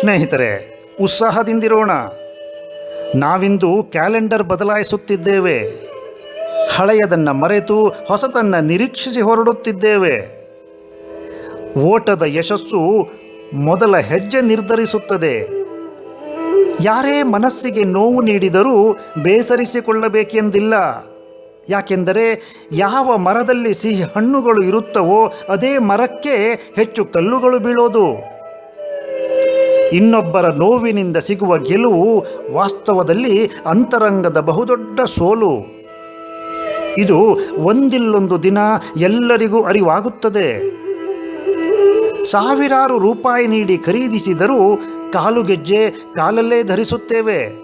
ಸ್ನೇಹಿತರೆ, ಉತ್ಸಾಹದಿಂದಿರೋಣ. ನಾವಿಂದು ಕ್ಯಾಲೆಂಡರ್ ಬದಲಾಯಿಸುತ್ತಿದ್ದೇವೆ. ಹಳೆಯದನ್ನು ಮರೆತು ಹೊಸತನ್ನು ನಿರೀಕ್ಷಿಸಿ ಹೊರಡುತ್ತಿದ್ದೇವೆ. ಓಟದ ಯಶಸ್ಸು ಮೊದಲ ಹೆಜ್ಜೆ ನಿರ್ಧರಿಸುತ್ತದೆ. ಯಾರೇ ಮನಸ್ಸಿಗೆ ನೋವು ನೀಡಿದರೂ ಬೇಸರಿಸಿಕೊಳ್ಳಬೇಕೆಂದಿಲ್ಲ. ಯಾಕೆಂದರೆ ಯಾವ ಮರದಲ್ಲಿ ಸಿಹಿ ಹಣ್ಣುಗಳು ಇರುತ್ತವೋ, ಅದೇ ಮರಕ್ಕೆ ಹೆಚ್ಚು ಕಲ್ಲುಗಳು ಬೀಳೋದು. ಇನ್ನೊಬ್ಬರ ನೋವಿನಿಂದ ಸಿಗುವ ಗೆಲುವು ವಾಸ್ತವದಲ್ಲಿ ಅಂತರಂಗದ ಬಹುದೊಡ್ಡ ಸೋಲು. ಇದು ಒಂದಿಲ್ಲೊಂದು ದಿನ ಎಲ್ಲರಿಗೂ ಅರಿವಾಗುತ್ತದೆ. ಸಾವಿರಾರು ರೂಪಾಯಿ ನೀಡಿ ಖರೀದಿಸಿದರೂ ಕಾಲುಗೆಜ್ಜೆ ಕಾಲಲ್ಲೇ ಧರಿಸುತ್ತೇವೆ.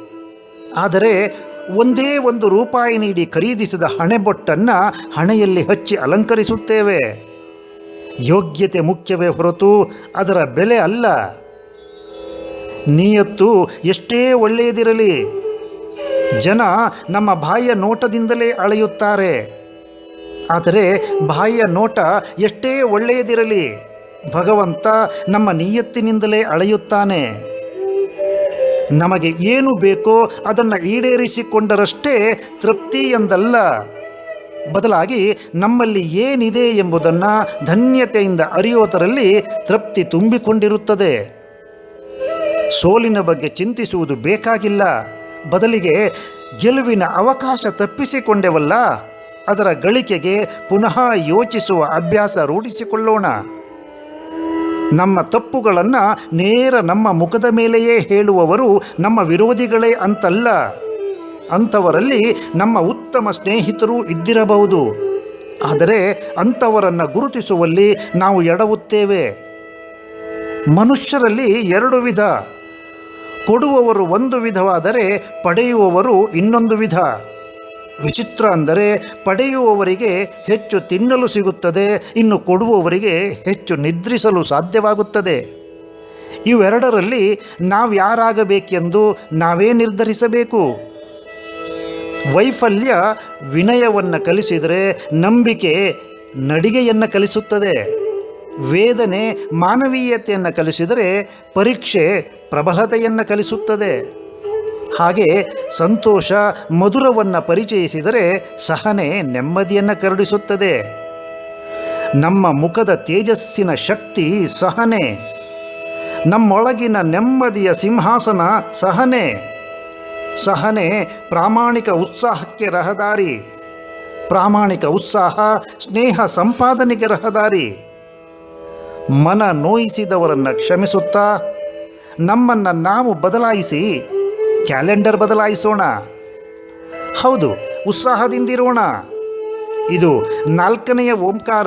ಆದರೆ ಒಂದೇ ಒಂದು ರೂಪಾಯಿ ನೀಡಿ ಖರೀದಿಸಿದ ಹಣೆಬೊಟ್ಟನ್ನು ಹಣೆಯಲ್ಲಿ ಹಚ್ಚಿ ಅಲಂಕರಿಸುತ್ತೇವೆ. ಯೋಗ್ಯತೆ ಮುಖ್ಯವೇ ಹೊರತು ಅದರ ಬೆಲೆ ಅಲ್ಲ. ನಿಯತ್ತು ಎಷ್ಟೇ ಒಳ್ಳೆಯದಿರಲಿ. ಜನ ನಮ್ಮ ಬಾಯಿಯ ನೋಟದಿಂದಲೇ ಅಳೆಯುತ್ತಾರೆ. ಆದರೆ ಬಾಯಿಯ ನೋಟ ಎಷ್ಟೇ ಒಳ್ಳೆಯದಿರಲಿ, ಭಗವಂತ ನಮ್ಮ ನಿಯತ್ತಿನಿಂದಲೇ ಅಳೆಯುತ್ತಾನೆ. ನಮಗೆ ಏನು ಬೇಕೋ ಅದನ್ನು ಈಡೇರಿಸಿಕೊಂಡರಷ್ಟೇ ತೃಪ್ತಿ ಎಂದಲ್ಲ. ಬದಲಾಗಿ ನಮ್ಮಲ್ಲಿ ಏನಿದೆ ಎಂಬುದನ್ನು ಧನ್ಯತೆಯಿಂದ ಅರಿಯೋದರಲ್ಲಿ ತೃಪ್ತಿ ತುಂಬಿಕೊಂಡಿರುತ್ತದೆ. ಸೋಲಿನ ಬಗ್ಗೆ ಚಿಂತಿಸುವುದು ಬೇಕಾಗಿಲ್ಲ. ಬದಲಿಗೆ ಗೆಲುವಿನ ಅವಕಾಶ ತಪ್ಪಿಸಿಕೊಂಡೆವಲ್ಲ, ಅದರ ಗಳಿಕೆಗೆ ಪುನಃ ಯೋಚಿಸುವ ಅಭ್ಯಾಸ ರೂಢಿಸಿಕೊಳ್ಳೋಣ. ನಮ್ಮ ತಪ್ಪುಗಳನ್ನು ನೇರ ನಮ್ಮ ಮುಖದ ಮೇಲೆಯೇ ಹೇಳುವವರು ನಮ್ಮ ವಿರೋಧಿಗಳೇ ಅಂತಲ್ಲ. ಅಂಥವರಲ್ಲಿ ನಮ್ಮ ಉತ್ತಮ ಸ್ನೇಹಿತರು ಇದ್ದಿರಬಹುದು. ಆದರೆ ಅಂಥವರನ್ನು ಗುರುತಿಸುವಲ್ಲಿ ನಾವು ಎಡವುತ್ತೇವೆ. ಮನುಷ್ಯರಲ್ಲಿ ಎರಡು ವಿಧ. ಕೊಡುವವರು ಒಂದು ವಿಧವಾದರೆ ಪಡೆಯುವವರು ಇನ್ನೊಂದು ವಿಧ. ವಿಚಿತ್ರ ಅಂದರೆ ಪಡೆಯುವವರಿಗೆ ಹೆಚ್ಚು ತಿನ್ನಲು ಸಿಗುತ್ತದೆ, ಇನ್ನು ಕೊಡುವವರಿಗೆ ಹೆಚ್ಚು ನಿದ್ರಿಸಲು ಸಾಧ್ಯವಾಗುತ್ತದೆ. ಇವೆರಡರಲ್ಲಿ ನಾವು ಯಾರಾಗಬೇಕೆಂದು ನಾವೇ ನಿರ್ಧರಿಸಬೇಕು. ವೈಫಲ್ಯ ವಿನಯವನ್ನು ಕಲಿಸಿದರೆ ನಂಬಿಕೆ ನಡಿಗೆಯನ್ನು ಕಲಿಸುತ್ತದೆ. ವೇದನೆ ಮಾನವೀಯತೆಯನ್ನು ಕಲಿಸಿದರೆ ಪರೀಕ್ಷೆ ಪ್ರಬಲತೆಯನ್ನು ಕಲಿಸುತ್ತದೆ. ಹಾಗೆ ಸಂತೋಷ ಮಧುರವನ್ನು ಪರಿಚಯಿಸಿದರೆ ಸಹನೆ ನೆಮ್ಮದಿಯನ್ನು ಕರುಡಿಸುತ್ತದೆ. ನಮ್ಮ ಮುಖದ ತೇಜಸ್ಸಿನ ಶಕ್ತಿ ಸಹನೆ. ನಮ್ಮೊಳಗಿನ ನೆಮ್ಮದಿಯ ಸಿಂಹಾಸನ ಸಹನೆ. ಸಹನೆ ಪ್ರಾಮಾಣಿಕ ಉತ್ಸಾಹಕ್ಕೆ ರಹದಾರಿ. ಪ್ರಾಮಾಣಿಕ ಉತ್ಸಾಹ ಸ್ನೇಹ ಸಂಪಾದನೆಗೆ ರಹದಾರಿ. ಮನ ನೋಯಿಸಿದವರನ್ನು ಕ್ಷಮಿಸುತ್ತಾ, ನಮ್ಮನ್ನು ನಾವು ಬದಲಾಯಿಸಿ ಕ್ಯಾಲೆಂಡರ್ ಬದಲಾಯಿಸೋಣ. ಹೌದು, ಉತ್ಸಾಹದಿಂದಿರೋಣ. ಇದು ನಾಲ್ಕನೆಯ ಓಂಕಾರ.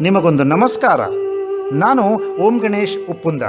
ನಿಮಗೊಂದು ನಮಸ್ಕಾರ. ನಾನು ಓಂ ಗಣೇಶ್ ಉಪ್ಪುಂದ.